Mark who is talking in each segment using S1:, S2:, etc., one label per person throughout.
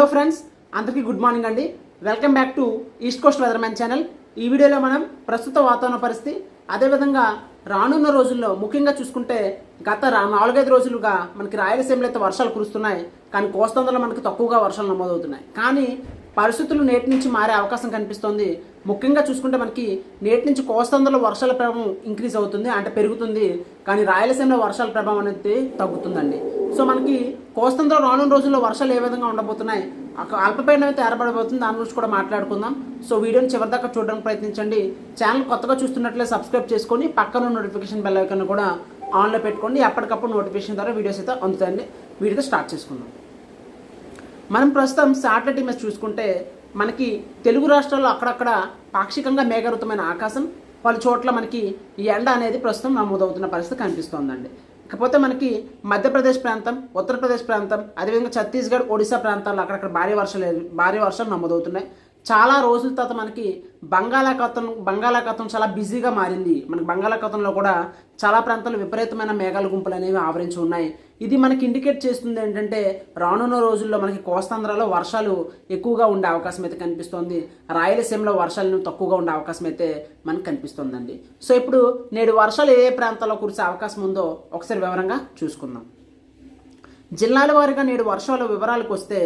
S1: Hello friends అందరికీ good morning అండి. Welcome back to East Coast Weatherman channel. ఈ వీడియోలో మనం ప్రస్తుత వాతావరణ పరిస్థితి అదేవిధంగా రానున్న రోజుల్లో ముఖ్యంగా చూసుకుంటే గత నాలుగైదు రోజులుగా మనకి రాయలసీమలో అయితే వర్షాలు కురుస్తున్నాయి. కానీ కోస్తాంధ్రలో మనకి తక్కువగా వర్షాలు నమోదవుతున్నాయి. కానీ పరిస్థితులు నేటి నుంచి మారే అవకాశం కనిపిస్తోంది. ముఖ్యంగా చూసుకుంటే మనకి నేటి నుంచి కోస్తాంధ్రలో వర్షాల ప్రభావం ఇంక్రీజ్ అవుతుంది అంటే పెరుగుతుంది. కానీ రాయలసీమలో వర్షాల ప్రభావం అనేది తగ్గుతుందండి. సో మనకి కోస్తాంధ్ర రానున్న రోజుల్లో వర్షాలు ఏ విధంగా ఉండబోతున్నాయి? అల్పపీడనం అయితే ఏర్పడబోతుంది దాని గురించి కూడా మాట్లాడుకుందాం. సో వీడియోని చివరిదాకా చూడడానికి ప్రయత్నించండి. ఛానల్ కొత్తగా చూస్తున్నట్లే సబ్స్క్రైబ్ చేసుకొని పక్కన నోటిఫికేషన్ బెల్ ఐకన్ కూడా ఆన్లో పెట్టుకోండి. ఎప్పటికప్పుడు నోటిఫికేషన్ ద్వారా వీడియోస్ అయితే అందుతాయండి. వీడియోతో స్టార్ట్ చేసుకుందాం. మనం ప్రస్తుతం శాటిలైట్ ఇమేజ్ చూసుకుంటే మనకి తెలుగు రాష్ట్రాల్లో అక్కడక్కడ పాక్షికంగా మేఘావృతమైన ఆకాశం పలు చోట్ల మనకి ఈ ఎండ అనేది ప్రస్తుతం నమోదవుతున్న పరిస్థితి కనిపిస్తోందండి. ఇకపోతే మనకి మధ్యప్రదేశ్ ప్రాంతం ఉత్తరప్రదేశ్ ప్రాంతం అదేవిధంగా ఛత్తీస్గఢ్ ఒడిశా ప్రాంతాల్లో అక్కడక్కడ భారీ వర్షాలు భారీ వర్షాలు నమోదవుతున్నాయి. చాలా రోజుల తర్వాత మనకి బంగాళాఖాతం బంగాళాఖాతం చాలా బిజీగా మారింది. మనకి బంగాళాఖాతంలో కూడా చాలా ప్రాంతాలు విపరీతమైన మేఘాల గుంపులు అనేవి ఆవరించి ఉన్నాయి. ఇది మనకి ఇండికేట్ చేస్తుంది ఏంటంటే రానున్న రోజుల్లో మనకి కోస్తాంధ్రలో వర్షాలు ఎక్కువగా ఉండే అవకాశం అయితే కనిపిస్తోంది. రాయలసీమలో వర్షాలు తక్కువగా ఉండే అవకాశం అయితే మనకు కనిపిస్తోందండి. సో ఇప్పుడు నేడు వర్షాలు ఏ ఏ ప్రాంతాల్లో కురిసే అవకాశం ఉందో ఒకసారి వివరంగా చూసుకుందాం. జిల్లాల వారీగా నేడు వర్షాల వివరాలకు వస్తే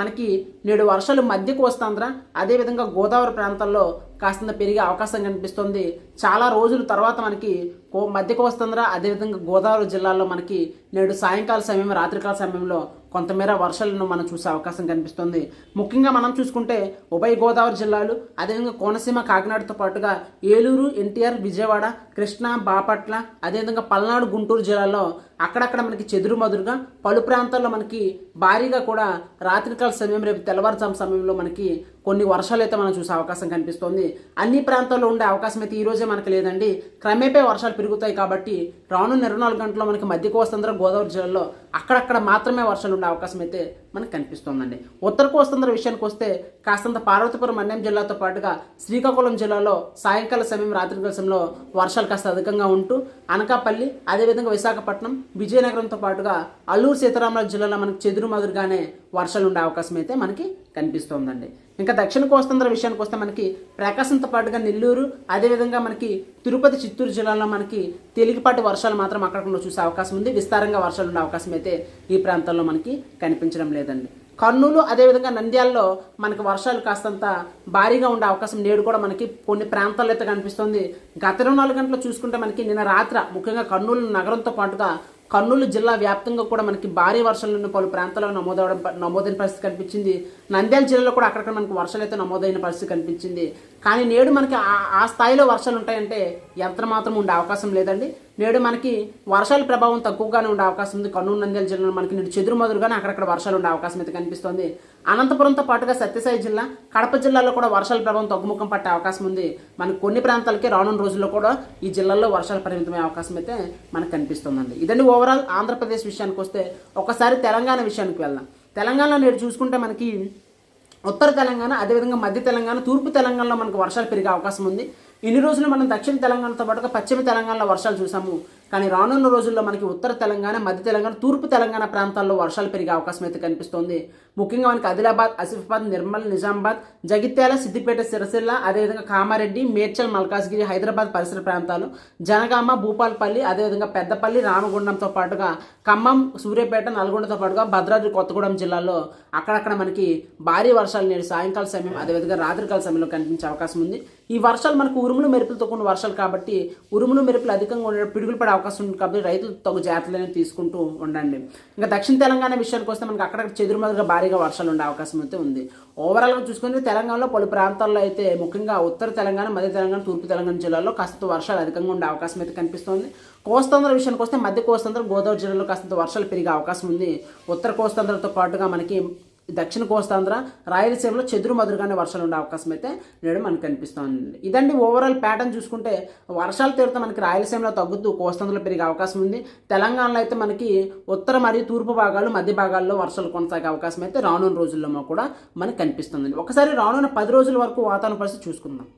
S1: మనకి నేడు వర్షాలు మధ్యకు కోస్తాంధ్ర అదేవిధంగా గోదావరి ప్రాంతాల్లో కాస్తంత పెరిగే అవకాశం కనిపిస్తుంది. చాలా రోజుల తర్వాత మనకి కో మధ్య కోస్తాంధ్ర అదేవిధంగా గోదావరి జిల్లాలో మనకి నేడు సాయంకాల సమయం రాత్రికాల సమయంలో కొంతమేర వర్షాలను మనం చూసే అవకాశం కనిపిస్తుంది. ముఖ్యంగా మనం చూసుకుంటే ఉభయ గోదావరి జిల్లాలు అదేవిధంగా కోనసీమ కాకినాడతో పాటుగా ఏలూరు ఎన్టీఆర్ విజయవాడ కృష్ణా బాపట్ల అదేవిధంగా పల్నాడు గుంటూరు జిల్లాలో అక్కడక్కడ మనకి చెదురు మదురుగా పలు ప్రాంతాల్లో మనకి భారీగా కూడా రాత్రికాల సమయం రేపు తెల్లవారుజాము సమయంలో మనకి కొన్ని వర్షాలు అయితే మనం చూసే అవకాశం కనిపిస్తుంది. అన్ని ప్రాంతాల్లో ఉండే అవకాశం అయితే ఈరోజే మనకి లేదండి. క్రమేపే వర్షాలు పెరుగుతాయి కాబట్టి రానున్న ఇరవై నాలుగు గంటల్లో మనకి మధ్య కోస్తాంధ్ర గోదావరి జిల్లాలో. అక్కడక్కడ మాత్రమే వర్షాలు ఉండే అవకాశం అయితే మనకు కనిపిస్తోందండి. ఉత్తర కోస్తాంధ్ర విషయానికి వస్తే కాస్తంత పార్వతీపురం అన్యం జిల్లాతో పాటుగా శ్రీకాకుళం జిల్లాలో సాయంకాల సమయం రాత్రి సమయంలో వర్షాలు కాస్త అధికంగా ఉంటూ అనకాపల్లి అదేవిధంగా విశాఖపట్నం విజయనగరంతో పాటుగా అల్లూరు సీతారామరాజు జిల్లాలో మనకు చెదురు మదురుగానే వర్షాలు ఉండే అవకాశం అయితే మనకి కనిపిస్తోందండి. ఇంకా దక్షిణ కోస్తాంధ్ర విషయానికి వస్తే మనకి ప్రకాశంతో పాటుగా నెల్లూరు అదేవిధంగా మనకి తిరుపతి చిత్తూరు జిల్లాలో మనకి తేలికపాటి వర్షాలు మాత్రం అక్కడక్కడ చూసే అవకాశం ఉంది. విస్తారంగా వర్షాలు ఉండే అవకాశం అయితే ఈ ప్రాంతాల్లో మనకి కనిపించడం లేదండి. కర్నూలు అదేవిధంగా నంద్యాలలో మనకి వర్షాలు కాస్తంత భారీగా ఉండే అవకాశం నేడు కూడా మనకి కొన్ని ప్రాంతాల్లో అయితే కనిపిస్తుంది. గత ఇరవై నాలుగు గంటలు చూసుకుంటే మనకి నిన్న రాత్ర ముఖ్యంగా కర్నూలు నగరంతో పాటుగా కర్నూలు జిల్లా వ్యాప్తంగా కూడా మనకి భారీ వర్షాలను పలు ప్రాంతాల్లో నమోదవడం నమోదైన పరిస్థితి కనిపించింది. నంద్యాల జిల్లాలో కూడా అక్కడక్కడ మనకు వర్షాలు అయితే నమోదైన పరిస్థితి కనిపించింది. కానీ నేడు మనకి ఆ స్థాయిలో వర్షాలు ఉంటాయంటే ఎంత మాత్రం ఉండే అవకాశం లేదండి. నేడు మనకి వర్షాల ప్రభావం తక్కువగానే ఉండే అవకాశం ఉంది. కర్నూలు నంద్యాల జిల్లాలో మనకి నేడు చెదురుమదురుగానే అక్కడక్కడ వర్షాలు ఉండే అవకాశం అయితే కనిపిస్తుంది. అనంతపురంతో పాటుగా సత్యసాయి జిల్లా కడప జిల్లాలో కూడా వర్షాల ప్రభావం తగ్గుముఖం పట్టే అవకాశం ఉంది. మనకి కొన్ని ప్రాంతాలకి రానున్న రోజుల్లో కూడా ఈ జిల్లాల్లో వర్షాలు పరిమితమయ్యే అవకాశం అయితే మనకు కనిపిస్తుందండి. ఇదండి ఓవరాల్ ఆంధ్రప్రదేశ్ విషయానికి వస్తే ఒకసారి తెలంగాణ విషయానికి వెళ్దాం. తెలంగాణలో నేడు చూసుకుంటే మనకి ఉత్తర తెలంగాణ అదేవిధంగా మధ్య తెలంగాణ తూర్పు తెలంగాణలో మనకు వర్షాలు పెరిగే అవకాశం ఉంది. ఇన్ని రోజులు మనం దక్షిణ తెలంగాణతో పాటుగా పశ్చిమ తెలంగాణలో వర్షాలు చూసాము. కానీ రానున్న రోజుల్లో మనకి ఉత్తర తెలంగాణ మధ్య తెలంగాణ తూర్పు తెలంగాణ ప్రాంతాల్లో వర్షాలు పెరిగే అవకాశం అయితే కనిపిస్తోంది. ముఖ్యంగా మనకి ఆదిలాబాద్ ఆసిఫాబాద్ నిర్మల్ నిజామాబాద్ జగిత్యాల సిద్దిపేట సిరసిల్ల అదేవిధంగా కామారెడ్డి మేడ్చల్ మల్కాజ్గిరి హైదరాబాద్ పరిసర ప్రాంతాలు జనగామ భూపాలపల్లి అదేవిధంగా పెద్దపల్లి రామగుండంతో పాటుగా ఖమ్మం సూర్యాపేట నల్గొండతో పాటుగా భద్రాద్రి కొత్తగూడెం జిల్లాలో అక్కడక్కడ మనకి భారీ వర్షాలు నేడు సాయంకాల సమయం అదేవిధంగా రాత్రికాల సమయంలో కనిపించే అవకాశం ఉంది. ఈ వర్షాలు మనకు ఉరుములు మెరుపులతో కూడిన వర్షాలు కాబట్టి ఉరుములు మెరుపులు అధికంగా ఉండే పిడుగులు పడే అవకాశం ఉంది కాబట్టి రైతులు తగు జాగ్రత్తలు తీసుకుంటూ ఉండండి. ఇంకా దక్షిణ తెలంగాణ విషయానికి వస్తే మనకి అక్కడ చెదురుమదురుగా భారీగా వర్షాలు ఉండే అవకాశం అయితే ఉంది. ఓవరాల్గా చూసుకుంటే తెలంగాణలో పలు ప్రాంతాల్లో అయితే ముఖ్యంగా ఉత్తర తెలంగాణ మధ్య తెలంగాణ తూర్పు తెలంగాణ జిల్లాలో కాస్త వర్షాలు అధికంగా ఉండే అవకాశం అయితే కనిపిస్తుంది. కోస్తాంధ్ర విషయానికి వస్తే మధ్య కోస్తాంధ్ర గోదావరి జిల్లాలో కాస్త వర్షాలు పెరిగే అవకాశం ఉంది. ఉత్తర కోస్తాంధ్రతో పాటుగా మనకి దక్షిణ కోస్తాంధ్ర రాయలసీమలో చెదురు మదురుగానే వర్షాలు ఉండే అవకాశం అయితే నేడు మనకు కనిపిస్తుంది. ఇదండి ఓవరాల్ ప్యాటర్న్ చూసుకుంటే వర్షాలు తీరుతా మనకి రాయలసీమలో తగ్గుతూ కోస్తాంధ్రలో పెరిగే అవకాశం ఉంది. తెలంగాణలో అయితే మనకి ఉత్తర మరియు తూర్పు భాగాలు మధ్య భాగాల్లో వర్షాలు కొనసాగే అవకాశం అయితే రానున్న రోజుల్లో కూడా మనకు కనిపిస్తుంది. ఒకసారి రానున్న పది రోజుల వరకు వాతావరణ పరిస్థితి చూసుకుందాం.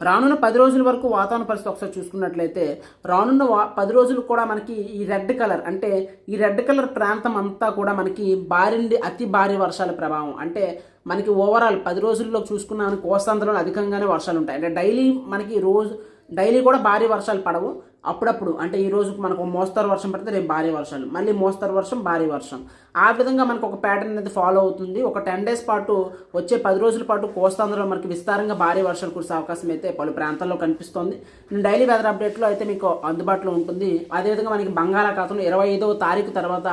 S1: రానున్న పది రోజుల వరకు వాతావరణ పరిస్థితి ఒకసారి చూసుకున్నట్లయితే రానున్న వా పది రోజులు కూడా మనకి ఈ రెడ్ కలర్ అంటే ఈ రెడ్ కలర్ ప్రాంతం అంతా కూడా మనకి భారీ అతి భారీ వర్షాల ప్రభావం. అంటే మనకి ఓవరాల్ పది రోజుల్లో చూసుకున్నాను కోస్తాంధ్రలో అధికంగానే వర్షాలు ఉంటాయి. అంటే డైలీ మనకి రోజు డైలీ కూడా భారీ వర్షాలు పడవు. అప్పుడప్పుడు అంటే ఈ రోజు మనకు మోస్తరు వర్షం పడితే రేపు భారీ వర్షాలు మళ్ళీ మోస్తరు వర్షం భారీ వర్షం. ఆ విధంగా మనకు ఒక ప్యాటర్న్ అనేది ఫాలో అవుతుంది. ఒక టెన్ డేస్ పాటు వచ్చే పది రోజుల పాటు కోస్తాంధ్రలో మనకి విస్తారంగా భారీ వర్షాలు కురిసే అవకాశం అయితే పలు ప్రాంతాల్లో కనిపిస్తోంది. నేను డైలీ వెదర్ అప్డేట్లో అయితే మీకు అందుబాటులో ఉంటుంది. అదేవిధంగా మనకి బంగాళాఖాతంలో ఇరవై ఐదవ తారీఖు తర్వాత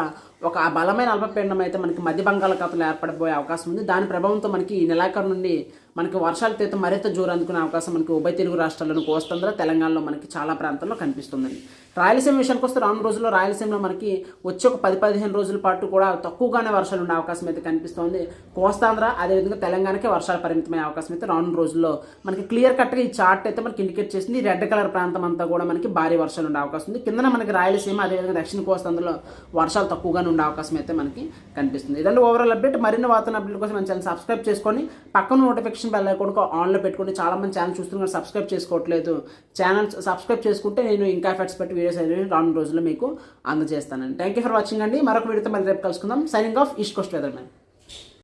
S1: ఒక బలమైన అల్పపీడనం అయితే మనకి మధ్య బంగాళాఖాతంలో ఏర్పడబోయే అవకాశం ఉంది. దాని ప్రభావంతో మనకి ఈ నెలాఖరు నుండి మనకి వర్షాలు తీత మరింత జోరు అందుకునే అవకాశం మనకి ఉభయ తెలుగు రాష్ట్రాల్లోని కోస్తాంధ్ర తెలంగాణలో మనకి చాలా ప్రాంతాల్లో కనిపిస్తుందండి. రాయలసీమ విషయానికి వస్తే రాను రోజుల్లో రాయలసీమలో మనకి వచ్చే ఒక పది పదిహేను రోజుల పాటు కూడా తక్కువగానే వర్షాలు ఉండే అవకాశం అయితే కనిపిస్తోంది. కోస్తాంధ్ర అదేవిధంగా తెలంగాణకే వర్షాలు పరిమితమయ్యే అవకాశం అయితే రాను రోజుల్లో మనకి క్లియర్ కట్గా ఈ చార్ట్ అయితే మనకి ఇండికేట్ చేసింది. రెడ్ కలర్ ప్రాంతం అంతా కూడా మనకి భారీ వర్షాలు ఉండే అవకాశం ఉంది. కిందన మనకి రాయలసీమ అదేవిధంగా దక్షిణ కోస్తాంధ్రలో వర్షాలు తక్కువగానే ఉండే అవకాశం అయితే మనకి కనిపిస్తుంది. ఇదంటే ఓవరాల్ అప్డేట్ మరిన్ని వాతావరణ అప్డేట్ కోసం మన ఛానల్ సబ్స్క్రైబ్ చేసుకొని పక్కన నోటిఫికేషన్ బెల్ కూడా ఆన్లో పెట్టుకొని చాలా మంది ఛానల్ చూస్తున్నారు సబ్స్క్రైబ్ చేసుకోవట్లేదు. ఛానల్ సబ్స్క్రైబ్ చేసుకుంటే నేను ఇంకా ఎఫర్ట్స్ పెట్టి వీడియోస్ అనేవి రానున్న రోజుల్లో మీకు అందజేస్తానండి. థ్యాంక్ యూ ఫర్ వాచింగ్ అండి. మరొక వీడియోతో మళ్ళీ రేపు కలుసుకుందాం. Signing off East Coast Weatherman